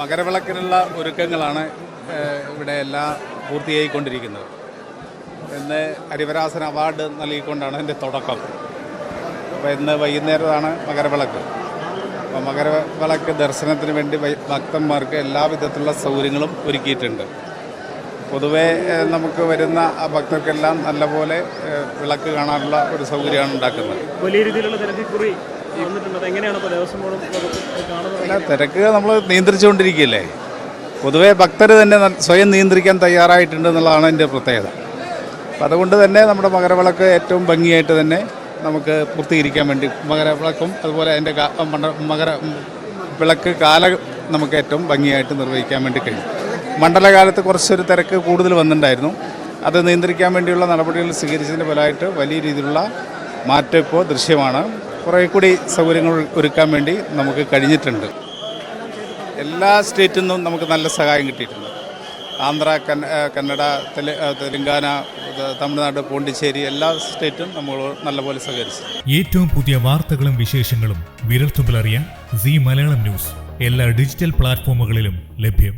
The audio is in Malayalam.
മകരവിളക്കിനുള്ള ഒരുക്കങ്ങളാണ് ഇവിടെ എല്ലാം പൂർത്തിയായിക്കൊണ്ടിരിക്കുന്നത്. ഇന്ന് ഹരിവരാസന അവാർഡ് നൽകിക്കൊണ്ടാണ് എന്റെ തുടക്കം. അപ്പോൾ ഇന്ന് വൈകുന്നേരമാണ് മകരവിളക്ക്. അപ്പോൾ മകരവിളക്ക് ദർശനത്തിന് വേണ്ടി ഭക്തന്മാർക്ക് എല്ലാവിധത്തിലുള്ള സൗകര്യങ്ങളും ഒരുക്കിയിട്ടുണ്ട്. പൊതുവേ നമുക്ക് വരുന്ന ഭക്തർക്കെല്ലാം നല്ലപോലെ വിളക്ക് കാണാനുള്ള ഒരു സൗകര്യമാണ് ഉണ്ടാക്കുന്നത്. വലിയ രീതിയിലുള്ള അല്ല നമ്മൾ നിയന്ത്രിച്ചുകൊണ്ടിരിക്കുകയല്ലേ? പൊതുവേ ഭക്തർ തന്നെ സ്വയം നിയന്ത്രിക്കാൻ തയ്യാറായിട്ടുണ്ട് എന്നുള്ളതാണ് എന്റെ പ്രത്യേകത. അപ്പം അതുകൊണ്ട് തന്നെ നമ്മുടെ മകരവിളക്ക് ഏറ്റവും ഭംഗിയായിട്ട് തന്നെ നമുക്ക് പൂർത്തീകരിക്കാൻ വേണ്ടി മകരവിളക്കും അതുപോലെ കാ- മകര വിളക്ക് കാല നമുക്ക് ഏറ്റവും ഭംഗിയായിട്ട് നിർവഹിക്കാൻ വേണ്ടി കഴിയും. മണ്ഡലകാലത്ത് കുറച്ചൊരു തിരക്ക് കൂടുതൽ വന്നിട്ടുണ്ടായിരുന്നു. അത് നിയന്ത്രിക്കാൻ വേണ്ടിയുള്ള നടപടികൾ സ്വീകരിച്ചതിന്റെ ഫലമായിട്ട് വലിയ രീതിയിലുള്ള മാറ്റം ഇപ്പോൾ ദൃശ്യമാണ്. കുറേ കൂടി സൗകര്യങ്ങൾ ഒരുക്കാൻ വേണ്ടി നമുക്ക് കഴിഞ്ഞിട്ടുണ്ട്. എല്ലാ സ്റ്റേറ്റിൽ നിന്നും നമുക്ക് നല്ല സഹായം കിട്ടിയിട്ടുണ്ട്. ആന്ധ്ര കന്നഡ തെലങ്കാന തമിഴ്നാട് പോണ്ടിച്ചേരി എല്ലാ സ്റ്റേറ്റും നമ്മൾ നല്ലപോലെ സഹകരിച്ചു. ഏറ്റവും പുതിയ വാർത്തകളും വിശേഷങ്ങളും വിരൽത്തുമ്പിലറിയാൻ സി മലയാളം ന്യൂസ്. എല്ലാ ഡിജിറ്റൽ പ്ലാറ്റ്ഫോമുകളിലും ലഭ്യം.